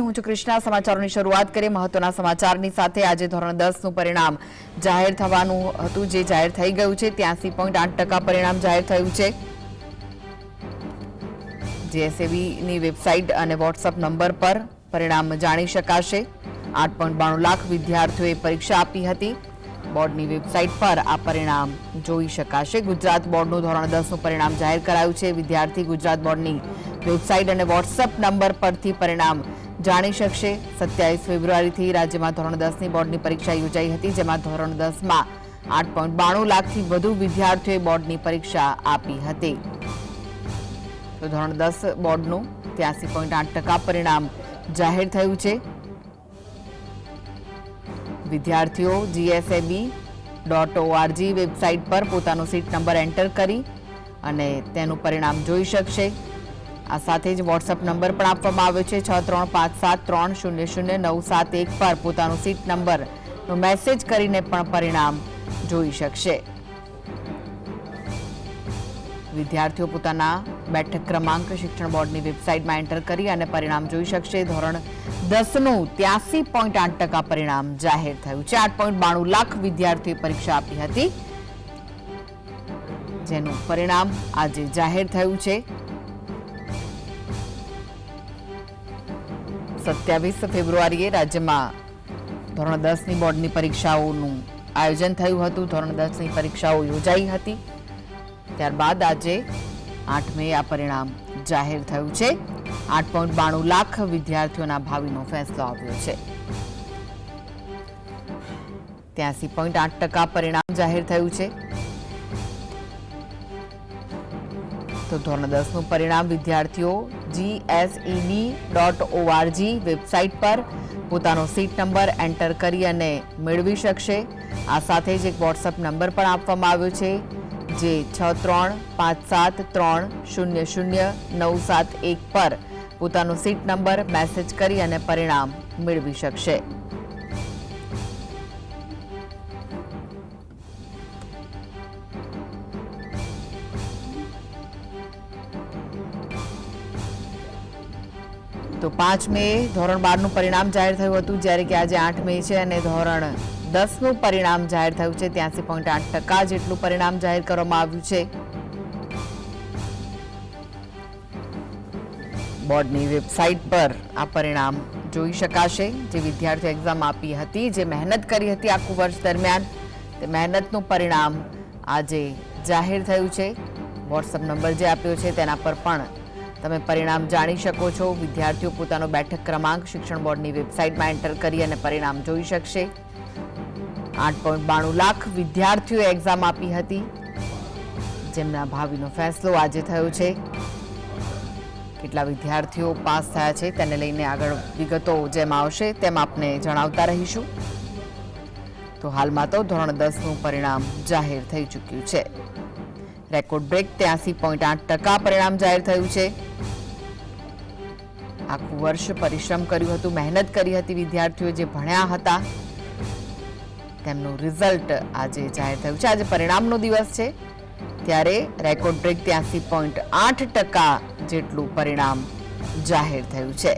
હું છું કૃષ્ણા. સમાચારોની શરૂઆત કરીએ મહત્વના સમાચારની સાથે. આજે ધોરણ દસનું પરિણામ જાહેર થવાનું હતું, જે જાહેર થઈ ગયું છે. ત્યાંસી આઠ પરિણામ જાહેર થયું છે. જીએસએબીની વેબસાઇટ અને વોટ્સઅપ નંબર પર પરિણામ જાણી શકાશે. આઠ પોઈન્ટ બાણું લાખ વિદ્યાર્થીઓએ પરીક્ષા આપી હતી. બોર્ડની વેબસાઇટ પર આ પરિણામ જોઈ શકાશે. ગુજરાત બોર્ડનું ધોરણ દસનું પરિણામ જાહેર કરાયું છે. વિદ્યાર્થી ગુજરાત બોર્ડની વેબસાઇટ અને વોટ્સઅપ નંબર પરથી પરિણામ જાણી શકશે. સત્યાવીસ ફેબ્રુઆરીથી રાજ્યમાં ધોરણ દસની બોર્ડની પરીક્ષા યોજાઈ હતી, જેમાં ધોરણ દસમાં આઠ પોઈન્ટ બાણું લાખથી વધુ વિદ્યાર્થીઓએ બોર્ડની પરીક્ષા આપી હતી. તો ધોરણ દસ બોર્ડનું ત્યાસી પોઈન્ટ આઠ ટકા પરિણામ જાહેર થયું છે. વિદ્યાર્થીઓ જીએસએબી ડોટ ઓઆરજી વેબસાઇટ પર પોતાનો સીટ નંબર એન્ટર કરી અને તેનું પરિણામ જોઈ શકશે. આ સાથે જ વોટ્સઅપ નંબર પણ આપવામાં આવ્યો છે, છ ત્રણ પાંચ સાત ત્રણ શૂન્ય શૂન્ય નવ સાત એક પર પોતાનો સીટ નંબરનો મેસેજ કરીને પણ પરિણામ જોઈ શકશે. વિદ્યાર્થીઓ પોતાના બેઠક ક્રમાંક શિક્ષણ બોર્ડની વેબસાઇટમાં એન્ટર કરી અને પરિણામ જોઈ શકશે. ધોરણ દસનું ત્યાસી પોઈન્ટ આઠ ટકા પરિણામ જાહેર થયું છે. આઠ પોઈન્ટ બાણું લાખ વિદ્યાર્થીઓએ પરીક્ષા આપી હતી, જેનું પરિણામ આજે જાહેર થયું છે. સત્યાવીસ ફેબ્રુઆરીએ રાજ્યમાં ધોરણ દસની બોર્ડની પરીક્ષાઓનું આયોજન થયું હતું. ધોરણ દસની પરીક્ષાઓ યોજાઈ હતી. ત્યારબાદ આજે આઠ મે આ પરિણામ જાહેર થયું છે. આઠ પોઈન્ટ બાણું લાખ વિદ્યાર્થીઓના ભાવિનો ફેસલો આવ્યો છે. ત્યાંસી પોઈન્ટ આઠ ટકા પરિણામ જાહેર થયું છે. તો ધોરણ દસનું પરિણામ વિદ્યાર્થીઓ જીએસઈબી ડોટ ઓઆરજી વેબસાઇટ પર પોતાનો સીટ નંબર એન્ટર કરી અને મેળવી શકશે. આ સાથે જ એક વોટ્સઅપ નંબર પણ આપવામાં આવ્યો છે, જે છ ત્રણ પાંચ સાત ત્રણ શૂન્ય શૂન્ય નવ સાત એક પર પોતાનો સીટ નંબર મેસેજ કરી અને પરિણામ મેળવી શકશે. તો પાંચ મે ધોરણ બારનું પરિણામ જાહેર થયું હતું, જ્યારે કે આજે આઠ મે છે અને ધોરણ દસનું પરિણામ જાહેર થયું છે. ત્યાંસી પોઈન્ટ આઠ ટકા જેટલું પરિણામ જાહેર કરવામાં આવ્યું છે. બોર્ડની વેબસાઇટ પર આ પરિણામ જોઈ શકાશે. જે વિદ્યાર્થીઓ એક્ઝામ આપી હતી, જે મહેનત કરી હતી આખું વર્ષ દરમિયાન, તે મહેનતનું પરિણામ આજે જાહેર થયું છે. વોટ્સઅપ નંબર જે આપ્યો છે, તેના પર પણ તમે પરિણામ જાણી શકો છો. વિદ્યાર્થીઓ પોતાનો બેઠક ક્રમાંક શિક્ષણ બોર્ડની વેબસાઇટમાં એન્ટર કરી અને પરિણામ જોઈ શકશે. આઠ પોઈન્ટ બાણું લાખ વિદ્યાર્થીઓએ એક્ઝામ આપી હતી. જેમના ભાવિનો ફેસલો આજે થયો છે. કેટલા વિદ્યાર્થીઓ પાસ થયા છે તેને લઈને આગળ વિગતો જેમ આવશે તેમ આપને જણાવતા રહીશું. તો હાલમાં તો ધોરણ દસનું પરિણામ જાહેર થઈ ચૂક્યું છે. રેકોર્ડ બ્રેક ત્યાસી પોઈન્ટ આઠ ટકા પરિણામ જાહેર થયું છે. આખું વર્ષ પરિશ્રમ કર્યું હતું, મહેનત કરી હતી વિદ્યાર્થીઓ જે ભણ્યા હતા. તેમનું રિઝલ્ટ આજે જાહેર થયું છે. આજે પરિણામનો દિવસ છે. ત્યારે રેકોર્ડ બ્રેક ત્યાસી પોઈન્ટ આઠ ટકા જેટલું પરિણામ જાહેર થયું છે.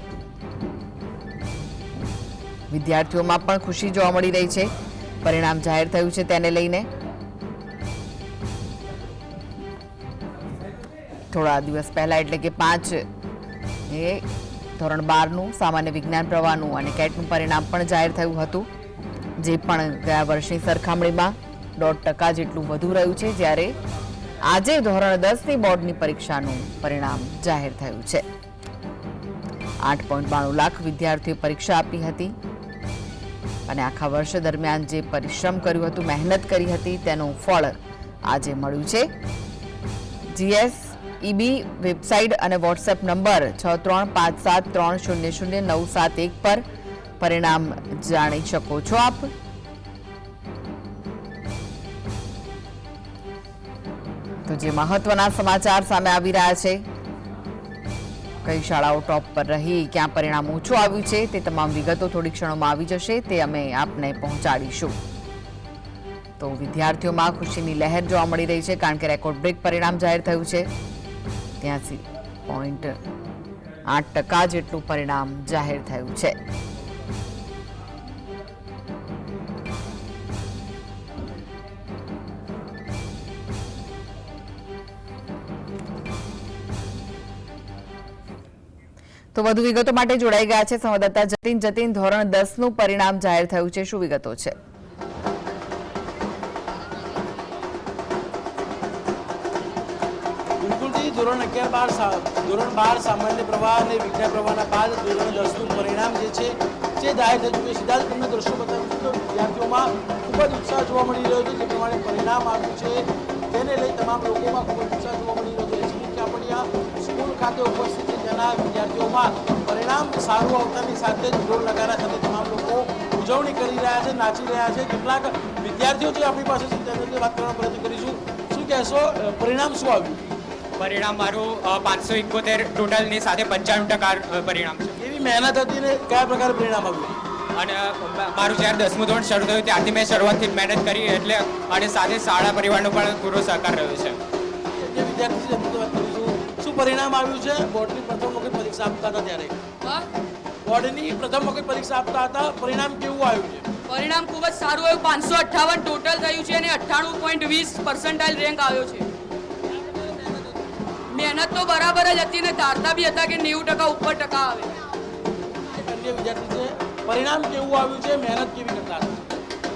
વિદ્યાર્થીઓમાં પણ ખુશી જોવા મળી રહી છે. પરિણામ જાહેર થયું છે તેને લઈને. થોડા દિવસ પહેલા, એટલે કે પાંચ, એ ધોરણ બારનું સામાન્ય વિજ્ઞાન પ્રવાહનું અને કેટનું પરિણામ પણ જાહેર થયું હતું, જે પણ ગયા વર્ષની સરખામણીમાં દોઢ ટકા જેટલું વધુ રહ્યું છે, જ્યારે આજે ધોરણ દસની બોર્ડની પરીક્ષાનું પરિણામ જાહેર થયું છે. આઠ પોઈન્ટ બાણું લાખ વિદ્યાર્થીઓએ પરીક્ષા આપી હતી અને આખા વર્ષ દરમિયાન જે પરિશ્રમ કર્યું હતું, મહેનત કરી હતી, તેનું ફળ આજે મળ્યું છે. જીએસ ઈબી વેબસાઇટ અને વોટ્સએપ નંબર છ ત્રણ પાંચ સાત ત્રણ શૂન્ય શૂન્ય નવ સાત એક પર પરિણામ જાણી શકો છો આપ. તો જે મહત્વના સમાચાર સામે આવી રહ્યા છે, કઈ શાળાઓ ટોપ પર રહી, ક્યાં પરિણામ ઓછું આવ્યું છે, તે તમામ વિગતો થોડી ક્ષણોમાં આવી જશે, તે અમે આપને પહોંચાડીશું. તો વિદ્યાર્થીઓમાં ખુશીની લહેર જોવા મળી રહી છે, કારણ કે રેકોર્ડ બ્રેક પરિણામ જાહેર થયું છે. ત્યાંસી પોઈન્ટ આઠ ટકા જેટલું પરિણામ જાહેર થયું છે. તો વધુ વિગતો માટે જોડાઈ ગયા છે સંવાદદાતા જતીન. જતીન, ધોરણ દસનું પરિણામ જાહેર થયું છે. શું વિગતો છે? અગિયાર બાર ધોરણ બાર સામાન્ય પ્રવાહ અને વિજ્ઞાન પ્રવાહના બાદ ધોરણ દસનું પરિણામ જે છે, જે જાહેર થઈ ચૂક્યું છે સીધા દ્રશ્યો બતાવ્યું તો વિદ્યાર્થીઓમાં ખૂબ જ ઉત્સાહ જોવા મળી રહ્યો છે, જે પ્રમાણે પરિણામ આવ્યું છે. તેને લઈ તમામ લોકોમાં ખૂબ જ ઉત્સાહ જોવા મળી રહ્યો છે. એસપી ચાપડિયા સ્કૂલ ખાતે ઉપસ્થિત છે તેના વિદ્યાર્થીઓમાં પરિણામ સારું આવતાની સાથે જ ઢોલ નગારા સાથે તમામ લોકો ઉજવણી કરી રહ્યા છે, નાચી રહ્યા છે. કેટલાક વિદ્યાર્થીઓ જે આપણી પાસે છે તેની વાત કરવાનો પ્રયત્ન કરીશું. શું કહેશો? પરિણામ શું આવ્યું? પરિણામ મારું પાંચસો એકોતેર ટોટલની સાથે પંચાણું ટકા પરિણામ છે. એવી મહેનત હતી ને કયા પ્રકારે પરિણામ આવ્યું? અને મારું જ્યારે દસમું ધોરણ શરૂ થયું ત્યારથી મેં શરૂઆતથી મહેનત કરી એટલે અને સાથે શાળા પરિવારનો પણ પૂરો સહકાર રહ્યો છે. શું પરિણામ આવ્યું છે? બોર્ડની પ્રથમ વખત પરીક્ષા આપતા હતા ત્યારે. બોર્ડની પ્રથમ વખત પરીક્ષા આપતા હતા. પરિણામ કેવું આવ્યું છે? પરિણામ ખૂબ જ સારું આવ્યું. પાંચસો અઠ્ઠાવન ટોટલ થયું છે અને અઠ્ઠાણું પોઈન્ટ વીસ પર્સન્ટાઇલ રેન્ક આવ્યો છે. મહેનત તો બરાબર જ હતી ને ધારતા બી હતા કે નેવું ટકા ઉપર ટકા આવે. અન્ય વિદ્યાર્થી છે પરિણામ કેવું આવ્યું છે? મહેનત કેવી કરતા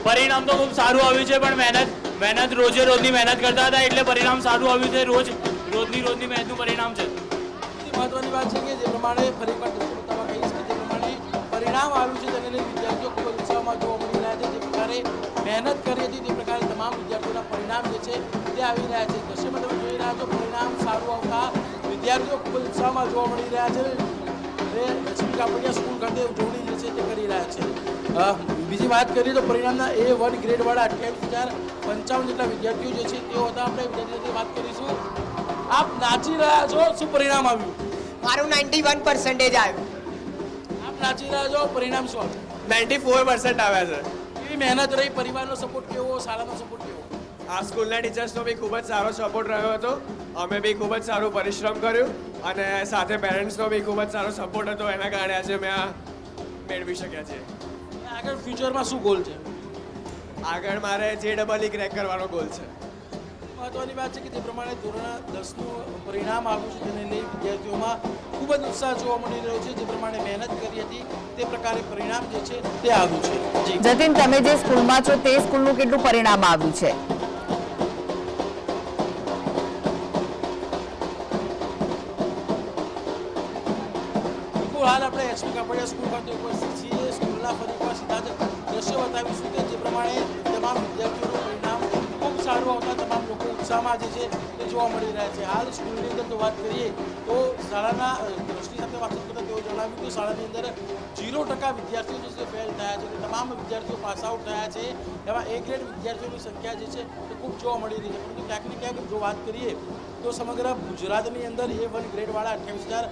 પરિણામ તો ખૂબ સારું આવ્યું છે પણ મહેનત મહેનત રોજે રોજની મહેનત કરતા હતા એટલે પરિણામ સારું આવ્યું છે. રોજ રોજની રોજની મહેનતનું પરિણામ છે. સૌથી મહત્વની વાત છે કે જે પ્રમાણે ફરી દ્રશ્યો બતાવવા કહીશ કે જે પ્રમાણે પરિણામ આવ્યું છે તેને વિદ્યાર્થીઓ ખૂબ ઉત્સાહમાં જોવા મળી રહ્યા છે. જે પ્રકારે મહેનત કરી હતી તે પ્રકારે તમામ વિદ્યાર્થીઓના પરિણામ જે છે તે આવી રહ્યા છે. દ્રશ્યમાં તમે જોઈ રહ્યા છો પરિણામ સારું આવતા વિદ્યાર્થીઓ ખૂબ જ ઉત્સાહમાં જોવા મળી રહ્યા છે. અને લક્ષ્મી કાપડિયા સ્કૂલ ખાતે ઉજવણી જે છે તે કરી રહ્યા છે. બીજી વાત કરીએ તો પરિણામના એ વન ગ્રેડવાળા અઠ્યાવીસ હજાર પંચાવન જેટલા વિદ્યાર્થીઓ જે છે તેઓ હતા. આપણે વિદ્યાર્થીઓ વાત કરીશું. આપ નાચી રહ્યા છો શું પરિણામ આવ્યું? મારું નાઇન્ટી વન પર્સન્ટેજ આવ્યું. આપ નાચી રહ્યા છો પરિણામ શું આવ્યું? નાઇન્ટી ફોર પર્સન્ટ આવ્યા છે. કેવી મહેનત રહી પરિવારનો સપોર્ટ કેવો શાળાનો સપોર્ટ કેવો? આ સ્કૂલના ટીચર્સનો બી ખૂબ જ સારો સપોર્ટ રહ્યો હતો. અમે બી ખૂબ જ સારું પરિશ્રમ કર્યું અને સાથે પેરેન્ટ્સનો બી ખૂબ જ સારો સપોર્ટ હતો. એના કારણે આજે મેં આ મેળવી શક્યા છીએ. અને આગળ ફ્યુચરમાં શું ગોલ છે? આગળ મારે જે ડબલ ઈ ક્રેક કરવાનો ગોલ છે. મહત્વની વાત છે કે જે પ્રમાણે ધોરણ દસનું પરિણામ આવ્યું છે તેને લઈ વિદ્યાર્થીઓમાં ખૂબ જ ઉત્સાહ જોવા મળી રહ્યો છે. જે પ્રમાણે મહેનત કરી હતી તે પ્રકારે પરિણામ જે છે તે આવ્યું છે. જતીન તમે જે સ્કૂલમાં છો તે સ્કૂલનું કેટલું પરિણામ આવ્યું છે? આવતા તમામ લોકો ઉત્સાહમાં જે છે તે જોવા મળી રહ્યા છે. હાલ સ્કૂલની અંદર જો વાત કરીએ તો શાળાના દ્રષ્ટિ સાથે વાતચીત કરતા તેઓ જણાવ્યું કે શાળાની અંદર ઝીરો ટકા વિદ્યાર્થીઓ જે છે ફેલ થયા છે તમામ વિદ્યાર્થીઓ પાસ આઉટ થયા છે. એમાં એ ગ્રેડ વિદ્યાર્થીઓની સંખ્યા જે છે તે ખૂબ જોવા મળી રહી છે. પરંતુ ક્યાંક ને ક્યાંક જો વાત કરીએ તો સમગ્ર ગુજરાતની અંદર એ વન ગ્રેડવાળા અઠ્યાવીસ હજાર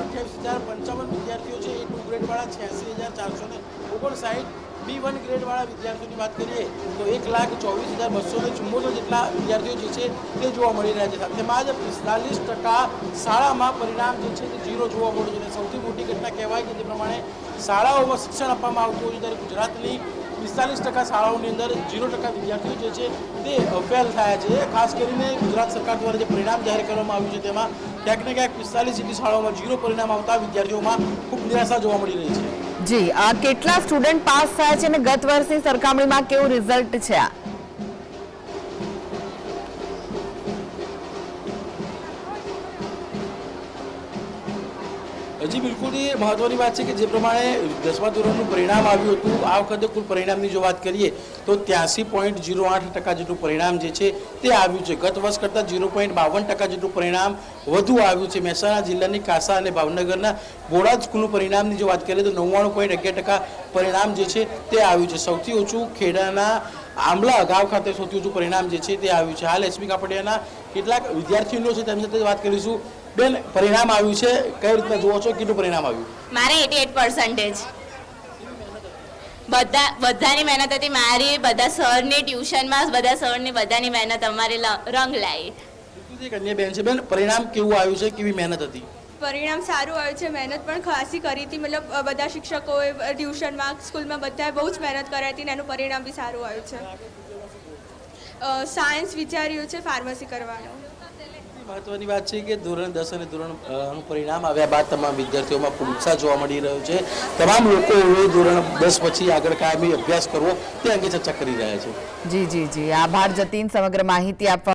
અઠ્યાવીસ હજાર પંચાવન વિદ્યાર્થીઓ છે. એ ટુ ગ્રેડવાળા છ્યાસી હજાર ચારસો ને ઓગણસાઠ. બી વન ગ્રેડવાળા વિદ્યાર્થીઓની વાત કરીએ, તો એક લાખ ચોવીસ હજાર બસો ને ચુમ્મોતેર જેટલા વિદ્યાર્થીઓ જે છે, તે જોવા મળી રહ્યા છે. તેમાં જ પિસ્તાલીસ ટકા શાળામાં પરિણામ જે છે, તે ઝીરો જોવા મળ્યું છે. સૌથી મોટી ઘટના કહેવાય કે જે પ્રમાણે શાળાઓમાં શિક્ષણ આપવામાં આવતું હોય છે, ત્યારે ગુજરાતની પિસ્તાલીસ ટકા શાળાઓની અંદર ઝીરો ટકા વિદ્યાર્થીઓ જે છે તે ફેલ થયા છે. ખાસ કરીને ગુજરાત સરકાર દ્વારા જે પરિણામ જાહેર કરવામાં આવ્યું છે તેમાં ક્યાંક ને ક્યાંક પિસ્તાલીસ જેટલી શાળાઓમાં ઝીરો પરિણામ આવતા વિદ્યાર્થીઓમાં ખૂબ નિરાશા જોવા મળી રહી છે. જી કેટલા સ્ટુડન્ટ પાસ થયા છે અને ગત વર્ષની સરખામણીમાં કેવું રિઝલ્ટ છે આ? હજી બિલકુલ એ મહત્વની વાત છે કે જે પ્રમાણે દસમા ધોરણનું પરિણામ આવ્યું હતું, આ વખતે કુલ પરિણામની જો વાત કરીએ, તો ત્યાસી પોઈન્ટ જીરો આઠ ટકા જેટલું પરિણામ જે છે તે આવ્યું છે. ગત વર્ષ કરતાં જીરો પોઈન્ટ બાવન ટકા જેટલું પરિણામ વધુ આવ્યું છે. મહેસાણા જિલ્લાની કાસા અને ભાવનગરના બોડા સ્કૂલનું પરિણામની જો વાત કરીએ, તો નવ્વાણું પોઈન્ટ અગિયાર ટકા પરિણામ જે છે તે આવ્યું છે. સૌથી ઓછું ખેડાના આંબલા અગાઉ ખાતે સૌથી ઓછું પરિણામ જે છે તે આવ્યું છે. હાલ એસપી કાપડિયાના કેટલાક વિદ્યાર્થીઓ છે, તેમની સાથે વાત કરીશું. બેન પરિણામ આવ્યું છે? કઈ રીતના જુઓ છો? કેટલું પરિણામ આવ્યું? મારે એટી એટ પર્સન્ટેજ બધા બધાની મહેનત હતી મારી બધા સરની ટ્યુશનમાં બધા સરની બધાની મહેનત અમારી રંગ લાવી એક અન્ય બેન છે. બેન પરિણામ કેવું આવ્યું છે? કેવી મહેનત હતી? પરિણામ સારું આવ્યું છે. મહેનત પણ ખાસી કરી હતી. મતલબ બધા શિક્ષકોએ ટ્યુશનમાં સ્કૂલમાં બધાએ બહુ જ મહેનત કરી હતી ને એનું પરિણામ બી સારું આવ્યું છે. સાયન્સ વિચાર્યું છે ફાર્મસી કરવાનું. મહત્વની વાત છે કે ધોરણ દસ અને ધોરણ પરિણામ આવ્યા બાદ તમામ વિદ્યાર્થીઓમાં ખૂબ જોવા મળી રહ્યો છે. તમામ લોકો ધોરણ દસ પછી આગળ કાયમી અભ્યાસ કરવો તે અંગે ચર્ચા કરી રહ્યા છે. જી જી જી. આભાર જતીન. સમગ્ર માહિતી આપવા